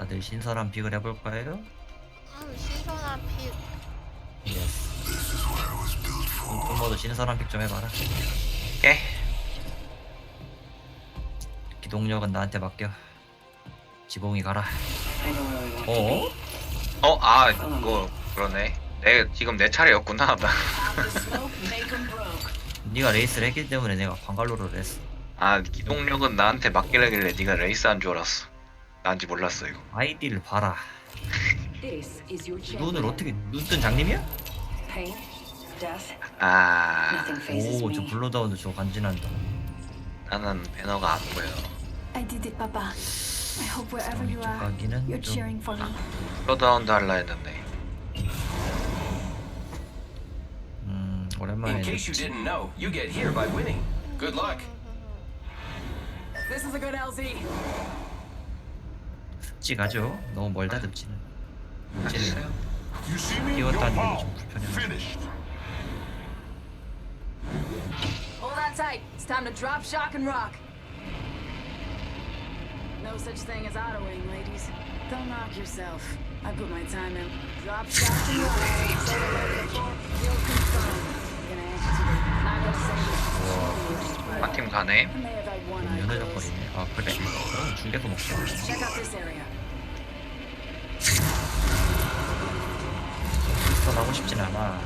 다들 신선한 픽을 해볼까요? 음, 신선한 픽. 부모도 신선한 픽 좀 해봐라. 오케이. 기동력은 나한테 맡겨. 지봉이 가라. 어? 어, 아, 이거 그러네. 내 지금 내 차례였구나. 나. 네가 레이스를 했기 때문에 내가 광갈로를 했어. 아, 기동력은 나한테 맡기려길래 네가 레이스 한 줄 알았어. 난지 몰랐어 이거. 아이디를 봐라. This is your 눈을 champion. 어떻게 눈뜬 장님이야? Pain, death, 아, nothing phases 오, 저 me. 블러다운도 저 간지난다. 나는 배너가 안 보여. I did it, Papa. I hope wherever you are, 가기는 you're 좀 cheering for me. 플러다운드 할라 했는데. 음, 오랜만에 In case you didn't know, you get here by winning. Good luck. This is a good LZ. 가죠. 너무 멀다? 뛰어다니는 You're 게좀 foul. 불편해. Finished. Hold on tight. It's time to drop, shock, and rock. No such thing as autoing, ladies. Don't knock yourself. I put my time in. Drop, shock, and rock. So the four, you'll confirm. 한 팀 가네. Closed. 연애적거리네. 아 그래? 그럼 중계서 먹자. 하고 싶진 않아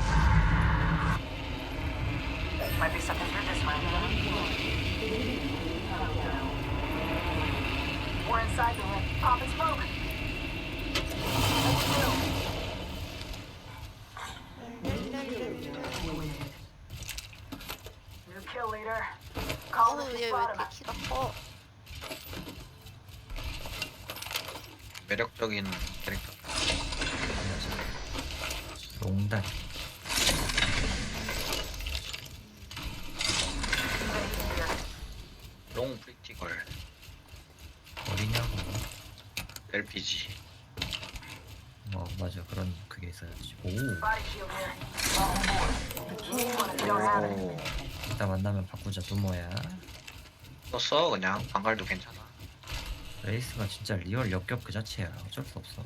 kill leader. Call 어우, the 얘왜 spot 이렇게 키가 커? 매력적인 캐릭터. 농단. 롱 프리티걸. 어디냐고. LPG. 어 맞아 그런 그게 있어야지. 오 Body shield here. 오. 이따 만나면 바꾸자 또 뭐야? 썼어 그냥 방갈도 괜찮아. 레이스가 진짜 리얼 역겹 그 자체야. 어쩔 수 없어.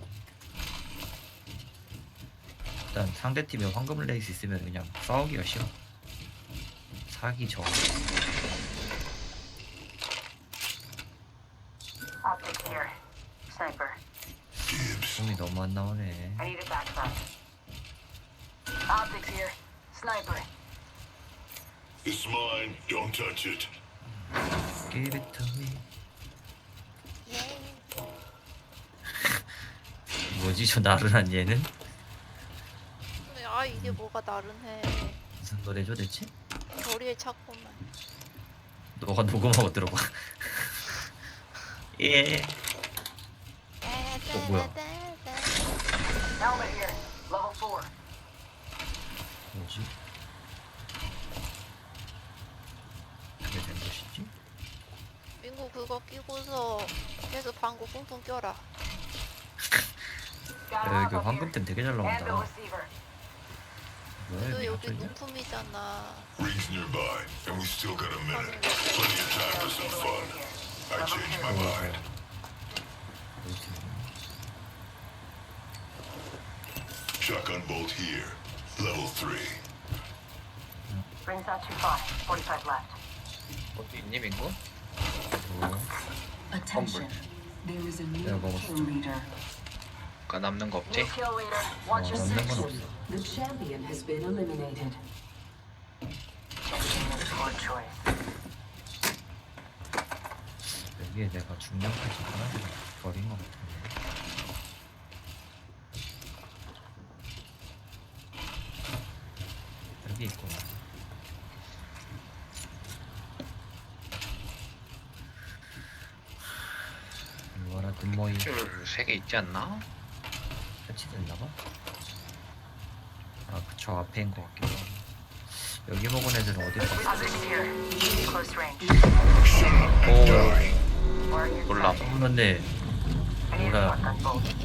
일단 상대 팀에 황금 레이스 있으면 그냥 싸우기가 싫어. 사기 저. Optic here. Sniper. 숨이 너무 안 나오네. I need it back front. Optics here. Sniper. It's mine. Don't touch it. Give it to me. 예. 뭐지 저 나른한 얘는? 아, 이게 뭐가 나른해. 무슨 노래죠 대체? 머리에 찾고만. 너가 녹음하고 들어봐. 예. 어, 뭐야? Helmet here. Level 4. 뭐지? 그게 된 것이지? 민구 그거 끼고서 계속 방구 뿡뿡 껴라. 야, up here. 황금템 되게 잘 나온다. 뭐야 너 여기? 눈품이잖아. Rings nearby, and we still got a minute. Plenty of time for some fun. I changed my mind. 뭐지? Shotgun bolt here. Level three. Rings not too far. 45 left. 어디 있니 민구? Attention. There is a new 내가 먹었어. 가 남는 거 없지? New kill leader. 어, Watch your 남는 건 six. 없어. The champion has been eliminated. Poor choice. 여기에 내가 중량까지 하나를 버린 것 같은데. 여기 있구나. 이리 와라 든모이 줄세개 있지 않나? 설치됐나봐? 아, 그쵸 앞에인 것 같기도 하고. 여기 먹은 애들은 어디로 갔어? 오. 몰라. 근데 shotgun bolt.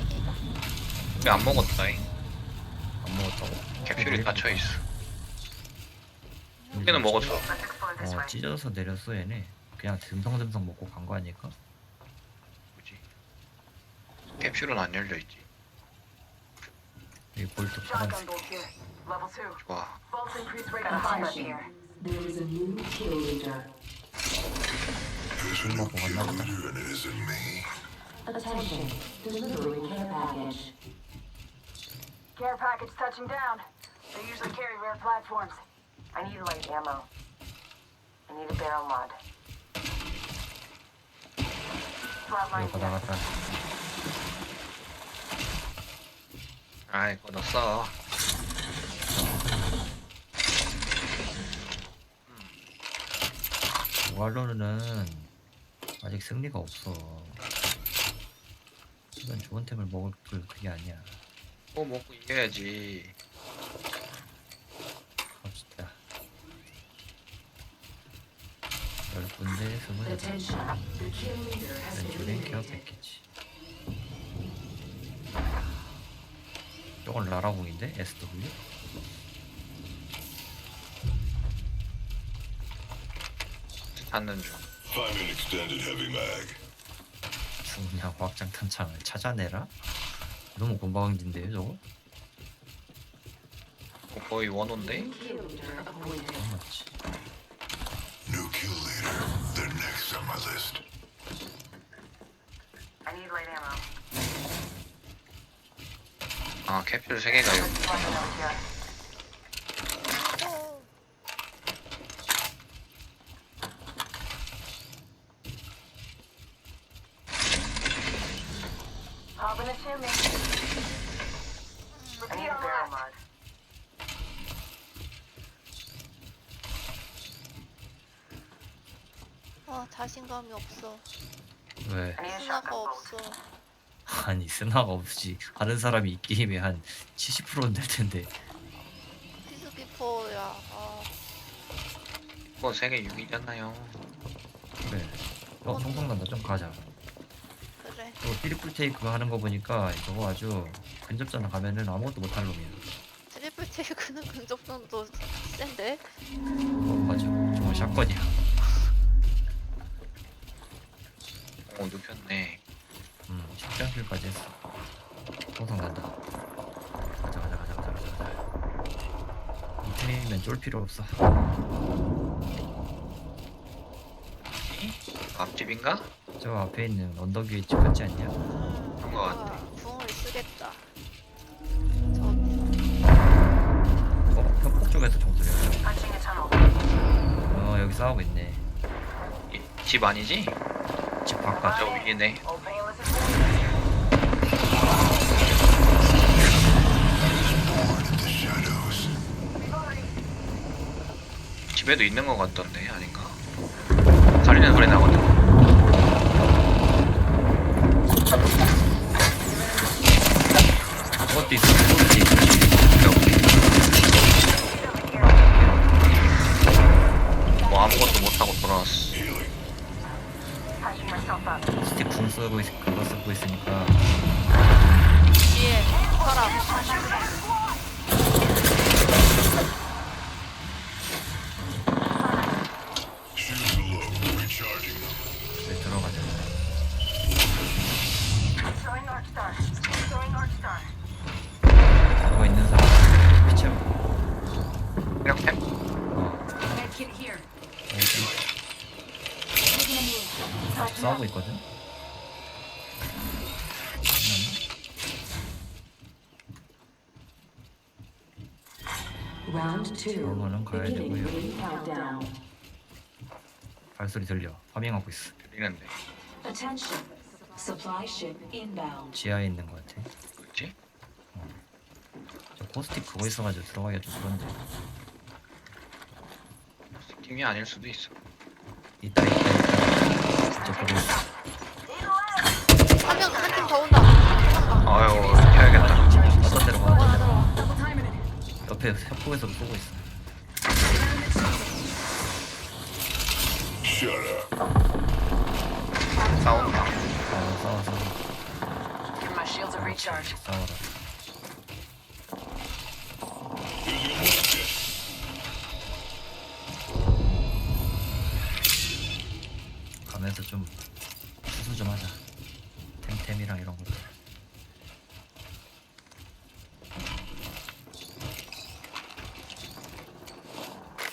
왜안 먹었다잉? 안 먹었다고? 캡슐이 닫혀 있어. 얘는 먹었어. 어. 찢어서 내렸어 얘네 그냥 듬성듬성 먹고 간 거 아닐까? 캡 캡슐은 안 열려 있지. 여기 볼트 파란색. 좋아. Here. There is a new kill leader. New 먹고 갔나 보다. Attention, delivering care package. Care package touching down. They usually carry rare platforms. I need light ammo. I need a barrel mod. Flatline 이거. 나갔다 아이 그거 너 써. 오알로는 아직 승리가 없어 이건 좋은 템을 먹을 그 그게 아니야 뭐 먹고 이겨야지. 갑시다 열 군데 스물 여덟 Attention, the kill leader has been 왼쪽엔 케어 eliminated. 패키지 이건 라라공인데 SW 찾는 중. Find an extended heavy mag. 중량 과학장 탄창을 찾아내라 너무 곤방진데요 저거 뭐 거의 원호인데? 그런 맞지 New kill leader. They're next on my list. I need light ammo. 아 캡슐 3개가 여기. 어. 아 자신감이 없어. 왜 shotgun 없어. 아니 스나가 없이 하는 사람이 이 게임에 한 70%는 될 텐데 피스키퍼야. 아, 그거 3개 6이잖아요. 그래 어 통성난다 좀 가자 그래. 저거 트리플 테이크 하는 거 보니까 저거 아주 근접전을 가면은 아무것도 못할 놈이야 트리플 테이크는 근접전도 센데? 어 맞아 저거 샷건이야 오 눕혔네. 음 10장킬까지 했어 통성난다 가자 가자 가자 가자 가자 가자 이 팀이면 쫄 필요 없어 앞집인가? 저 앞에 있는 언덕 위에 집 같지 않냐? 그런 거 같아. 아, 붕을 쓰겠다. 어? 협곡 쪽에서 a tunnel. 어 여기 싸우고 있네 이, 집 아니지? 집 바깥 저 위네. 집에도 있는 거 같던데 아닌가? 살리는 소리 나거든. 그것도 있어 그것도 있어 뭐 아무것도 못하고 돌아왔어. 스틱 붕 쓰고 있, 그거 쓰고 있으니까 뒤에 사람. 저거 있는 사람 피치하고 이렇게? 어. 여기 싸우고 있거든 Round two. 가야 되고요. ring countdown. 발소리 들려 파밍하고 있어 들리는데. Attention, supply ship inbound. 지하에 있는 것 같아 그치? 저 포스틱 그거 있어가지고 들어가기가 좀 그런데 팀이 아닐 수도 있어. 있다 있다 저 보고 있어 한 명, 한 팀 더 온다. 한명 아유 해야겠다. 어떤 데로 가 어떤 데로 가. 옆에 협곡에서 쏘고 있어. 싸운다. 싸워 싸워 My shields are recharged. 싸워라 가면서 좀 수수 좀 하자 템템이랑 이런 것들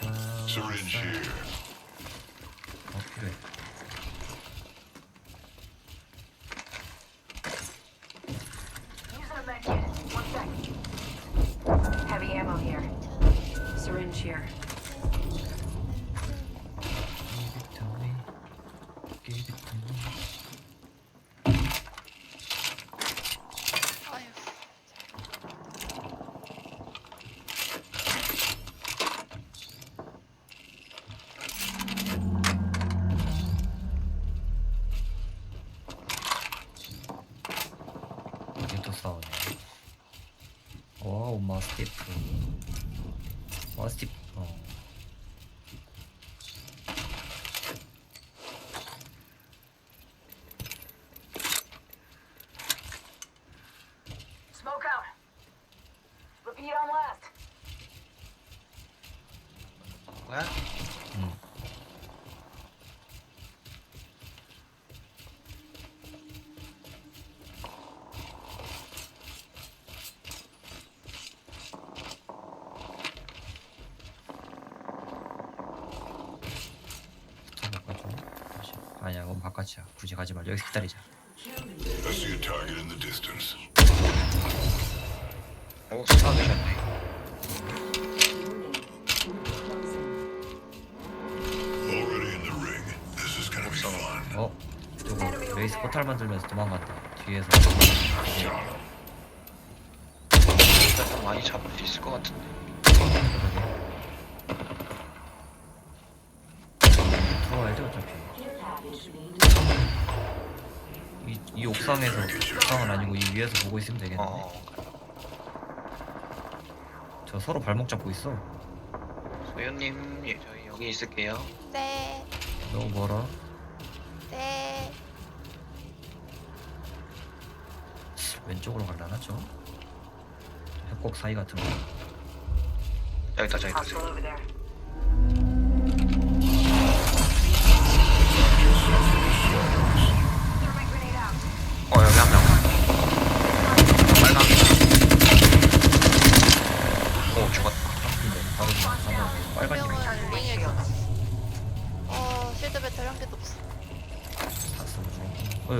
아, Syringe here. 바깥이야. 굳이 가지 말자. 여기서 기다리자. I see a target in the distance. 오 스타 되셨네. Already in the ring. This is gonna be fun. 어? 저거 레이스 포탈 만들면서 도망간다. 뒤에서. 일단 좀 많이 잡을 수 있을 것 같은데. 들어와야 돼 어차피. 이, 이 옥상에서 옥상은 아니고 이 위에서 보고 있으면 되겠네. 어. 저 서로 발목 잡고 있어. 소연님 예, 저희 여기 있을게요. 네. 너무 멀어. 네. 왼쪽으로 갈라나 저? 협곡 사이 같은 거. 저기 있다 저기 있다. 저기. over there.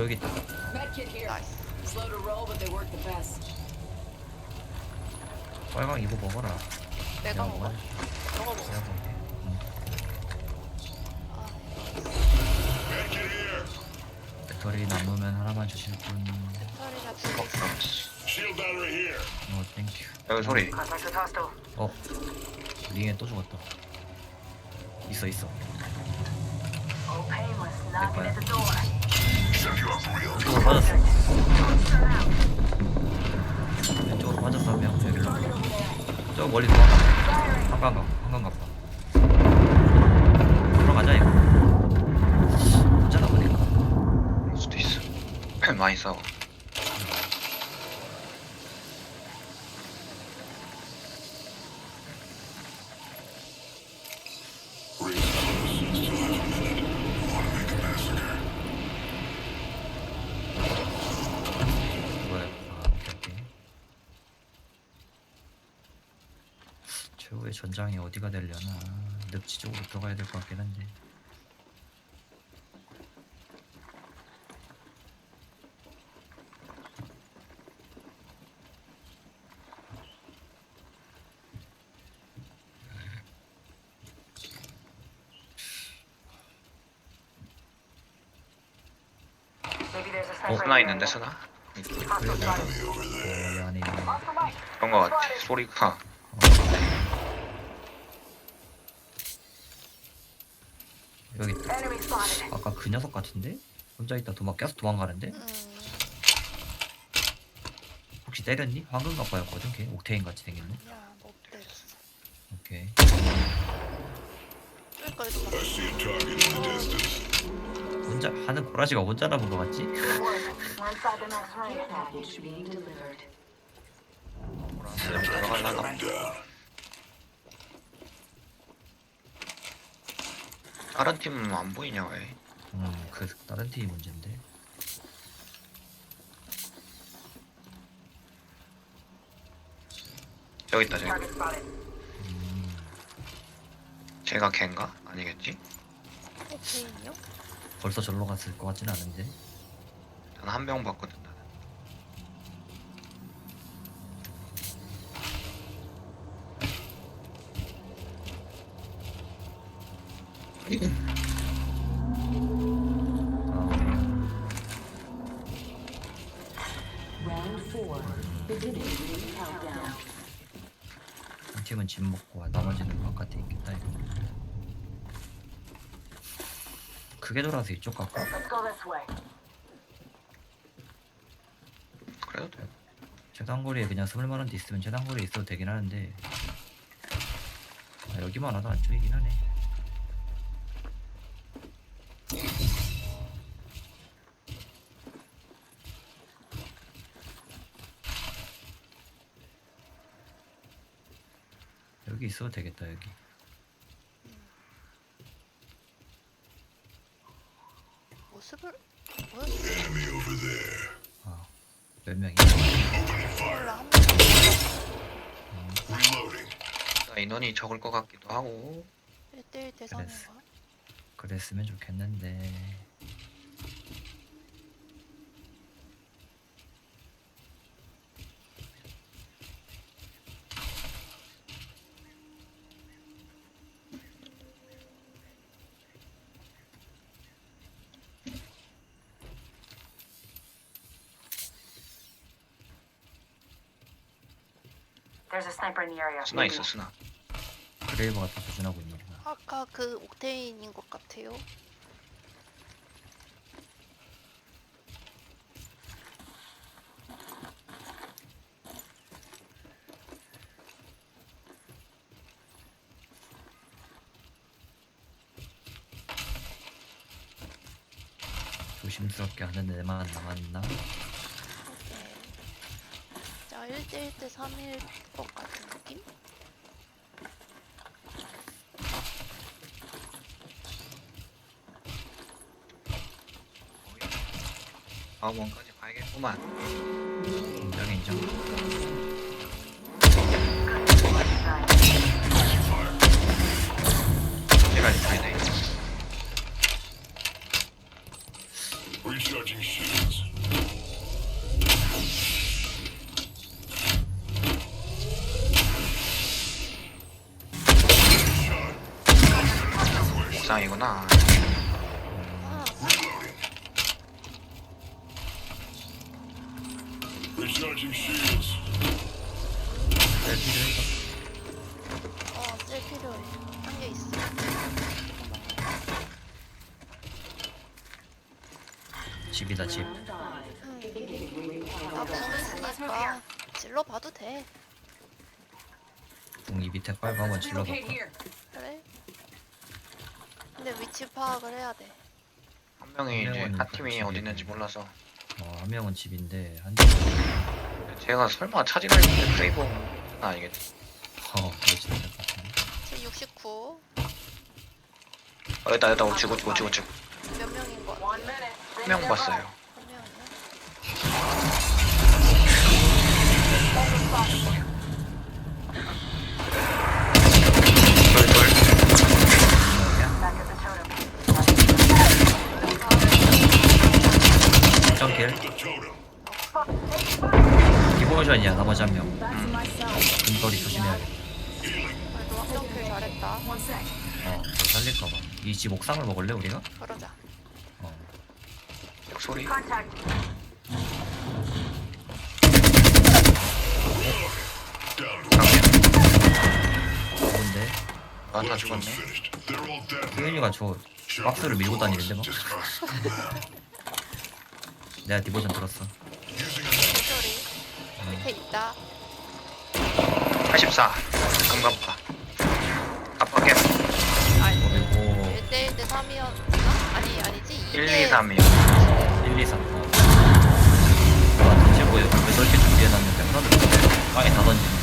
어 여기 있다. Medkit here. 나이스. Slow to roll, but they work the best. 빨강 이거 먹어라. 내가 먹어. 먹어? 너가 먹어. 내가 먹게. 응. 아, Medkit here. 배터리 남으면 하나만 주실 분. 배터리 어, Shield battery here. 어 땡큐. 여기 소리. Contact with hostile. 어 링에 또 죽었다. 있어 있어. Oh, painless. Knocking at the door. 왼쪽으로 빠졌어. 왼쪽으로 빠졌어 한 명. 여기로. 저 멀리 도망가. 한강 가. 한강 가봐. 들어가자 이거. 혼자나 보니까. 수도 있어. 많이 싸워. Ring's close. Still have a minute. Wanna make a massacre? 뭐야? 아 오케이 오케이. 최후의 전장이 어디가 되려나? 늪지 쪽으로 들어가야 될 것 같긴 한데. Oh. 스나 있는데? Enemy over there. 여기 안에 있는. 그런 거 같아. 소리가. 여기 있다. 아까 그 녀석 같은데? 혼자 있다 도망 계속 도망가는데? 음, 혹시 때렸니? 황금 갑바였거든 걔 옥테인 같이 생겼네. 야, 못 때렸어. 오케이. distance. 혼자 하는 고라지가 혼자 남은 거 같지? Care package being delivered. 들어갈라나? I'm down. 다른 팀은 안 보이냐 왜? 음, 그 다른 팀이 문제인데. 저기 있다 저기. 음, 제가 걘가? 아니겠지? 오케이요? 벌써 절로 갔을 것 같진 않은데 난한명 봤거든 크게 돌아서 이쪽 way. 그래도 돼. 재단거리에 그냥 스물만원 데 있으면 재단거리에 있어도 되긴 하는데 아, 여기만 와도 안쪽이긴 하네 여기 있어도 되겠다 여기 모습을 뭐 Enemy over there. 아, 몇 명이 몰라 한. 나 인원이 적을 것 같기도 하고 1대1 대상인가? 그랬으면 좋겠는데 스나 있어 스나. 그레이버가 다 도전하고 있는구나 아까 그 옥테인인 것 같아요. 조심스럽게 하는 애만 남았나? 자 1대1 대 3일 것 같은 느낌? 아원까지 가야겠구만. 아 필요해서 어, 쓸 필요해. 한 개 있어. 집이다 집 응. 나 보고 있으니까 질러 봐도 돼. 붕이 밑에 빨고 한번 질러볼까? 그래? 근데 위치 파악을 해야 돼. 한 명이 이제 명은 한 팀이. 어디 있는지 몰라서 어, 한 명은 집인데 한 제가 설마 차지할 때 크레이버 아니겠지? 어, 그렇지 않을 것 같은데 지금 69. 어, 여기다 여기다 우측 우측 우측 우측 몇 명인 것 같아? One minute. 한명 봤어요. 집 옥상을 먹을래 우리가? 그러자. 어 소리 아다 Last one's 죽었네. 태윤이가 저 박스를 밀고 다니는데 뭐 them. 내가 디보전 들었어 소리. 밑에 있다. 84 금갑파 1대1 대 3이었나? 아니, 아니지. 1, 2대 2, 3이요 1, 2, 3 어. 와 던질 뭐야 왜 저렇게 준비해놨는데 하나도 빵에 다 던지는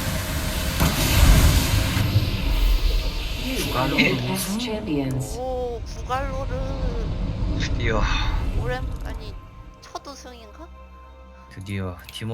주갈로 Champions. 오, 구갈로르. 드디어 오랜, 아니, 첫 우승인가? 드디어 팀원